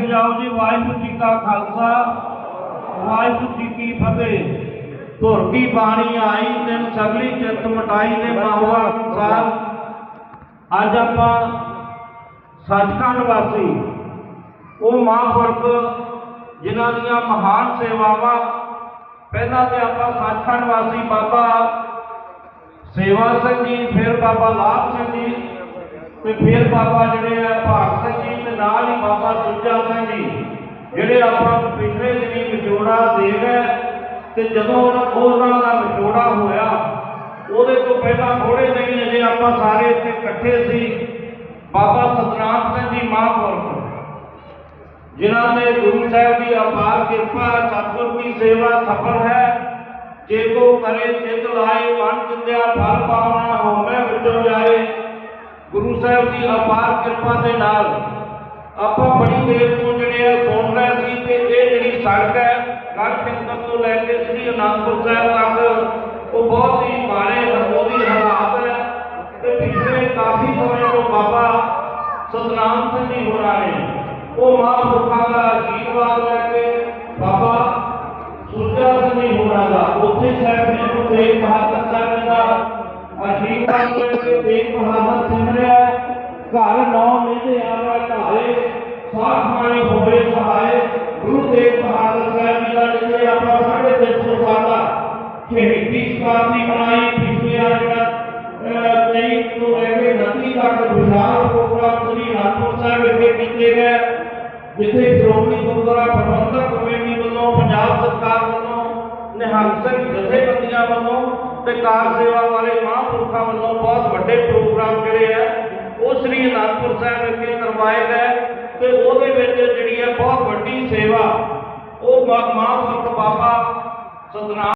ਸਿੰਘ ਜਾਓ ਜੀ ਵਾਹਿਗੁਰੂ ਜੀ ਕਾ ਖਾਲਸਾ, ਵਾਹਿਗੁਰੂ ਜੀ ਕੀ ਫਤਿਹ। ਧੁਰ ਕੀ ਬਾਣੀ ਆਈ ਤਿੰਨ ਸਗਲੀ ਚਿੱਤ ਮਟਾਈ ਨੇ ਮਾਵਾ ਅਨੁਸਾਰ ਅੱਜ ਆਪਾਂ ਸੱਚਖੰਡ ਵਾਸੀ, ਉਹ ਮਹਾਂਪੁਰਖ, ਜਿਨ੍ਹਾਂ ਦੀਆਂ ਮਹਾਨ ਸੇਵਾਵਾਂ, ਪਹਿਲਾਂ ਤੇ ਆਪਾਂ ਸੱਚਖੰਡ ਵਾਸੀ ਬਾਬਾ ਸੇਵਾ ਸਿੰਘ ਜੀ, ਫਿਰ ਬਾਬਾ ਲਾਭ ਸਿੰਘ ਜੀ, ਤੇ ਫਿਰ ਬਾਬਾ ਜਿਹੜੇ ਆ ਭਾਗ ਸਿੰਘ ਜੀ। ਨਾਲ ਹੀ ਬਾਬਾ ਸੁੱਚਾ ਸਿੰਘ ਜੀ, ਜਿਹੜੇ ਆਪਾਂ ਪਿਛਲੇ ਦਿਨੀ ਵਿਛੋੜਾ ਦੇ ਗਏ ਤੇ ਜਦੋਂ ਉਹਨਾਂ ਦਾ ਵਿਛੋੜਾ ਹੋਇਆ, ਉਹਦੇ ਤੋਂ ਪਹਿਲਾਂ ਥੋੜੇ ਦਿਨ ਅਜੇ ਆਪਾਂ ਸਾਰੇ ਇੱਥੇ ਇਕੱਠੇ ਸੀ, ਬਾਬਾ ਸਤਨਾਮ ਸਿੰਘ ਜੀ ਮਹਾਂਪੁਰਖ, ਜਿਨ੍ਹਾਂ ਨੇ ਗੁਰੂ ਸਾਹਿਬ ਦੀ ਅਪਾਰ ਕਿਰਪਾ, ਸਤਿਗੁਰ ਦੀ ਸੇਵਾ ਸਫਲ ਹੈ, ਜੇ ਕੋ ਕਰੇ ਚਿਤ ਲਾਏ, ਮਨ ਚਿੰਦਿਆ ਫਲ ਪਾਵਨਾ ਹੋਵੇ, ਵਿੱਚੋਂ ਜਾਏ ਗੁਰੂ ਸਾਹਿਬ ਦੀ ਅਪਾਰ ਕਿਰਪਾ ਦੇ ਨਾਲ। ਆਪਾਂ ਬੜੀ ਦੇਰ ਤੋਂ ਜਿਹੜੇ ਆ ਸੁਣ ਰਹੇ ਸੀ ਕਿ ਇਹ ਜਿਹੜੀ ਸੜਕ ਹੈ ਗੜ ਸਿੰਗਰ ਤੋਂ ਲੈ ਕੇ ਸ੍ਰੀ ਅਨੰਦਪੁਰ ਸਾਹਿਬ ਤੱਕ, ਉਹ ਬਹੁਤ ਹੀ ਮਾੜੇ ਹਰਮੋਦੀ ਹਾਲਾਤ ਹੈ ਤੇ ਪਿਛਲੇ ਕਾਫੀ ਸਮੇਂ ਤੋਂ ਬਾਬਾ ਸਤਨਾਮ ਸਿੰਘ ਜੀ ਹੋਰਾਂ ਨੇ ਉਹ ਮਹਾਂਪੁਰਖਾਂ ਦਾ ਆਸ਼ੀਰਵਾਦ ਲੈ ਕੇ ਬਾਬਾ ਸੁਰਜਾ ਸਿੰਘ ਜੀ ਹੋਰਾਂ ਦਾ, ਉੱਥੇ ਸਾਹਿਬ ਜੀ ਨੂੰ ਤੇਗ ਬਹਾਦਰ ਸਾਹਿਬ ਦਾ ਆਸ਼ੀਰਵਾਦ ਲੈ ਕੇ ਤੇਗ ਬਹਾਦਰ ਸਿਮਰਿਆ, ਘਰ ਨੌ ਮਹੀਨੇ ਆਵਾ ਗੁਰੂ ਬਹਾਦਰ ਸਾਹਿਬ ਜੀ ਦਾ ਜਿੱਥੇ ਆਪਾਂ ਸਾਢੇ ਤਿੰਨ ਸੌ ਸ਼ਹੀਦੀ ਸ਼ਤਾਬਦੀ ਮਨਾਈ ਪਿਛਲੇ ਆ ਜਿਹੜਾ ਅਹ, ਤੋਂ ਲੈ ਕੇ ਨਦੀ ਤੱਕ ਵਿਸ਼ਾਲ ਪ੍ਰੋਗਰਾਮ ਸ੍ਰੀ ਅਨੰਦਪੁਰ ਸਾਹਿਬ ਵਿਖੇ ਕੀਤੇ ਗਏ ਜਿੱਥੇ ਸ਼੍ਰੋਮਣੀ ਗੁਰਦੁਆਰਾ ਪ੍ਰਬੰਧਕ ਕਮੇਟੀ ਵੱਲੋਂ ਪੰਜਾਬ ਸਰਕਾਰ ਵੱਲੋਂ ਨਿਹੰਗ ਸਿੰਘ ਜਥੇਬੰਦੀਆਂ ਵੱਲੋਂ ਤੇ ਕਾਰ ਸੇਵਾ ਵਾਲੇ ਮਹਾਂਪੁਰਖਾਂ ਵੱਲੋਂ ਬਹੁਤ ਵੱਡੇ ਪ੍ਰੋਗਰਾਮ ਜਿਹੜੇ ਆ ਉਹ ਸ੍ਰੀ ਅਨੰਦਪੁਰ ਸਾਹਿਬ ਵਿਖੇ ਕਰਵਾਏ ਗਏ। ਤੇ ਉਹਦੇ ਵਿੱਚ ਜਿਹੜੀ ਹੈ ਬਹੁਤ ਵੱਡੀ ਸੇਵਾ ਉਹ ਮਾਂ ਸੰਤ ਬਾਬਾ ਸਤਨਾਮ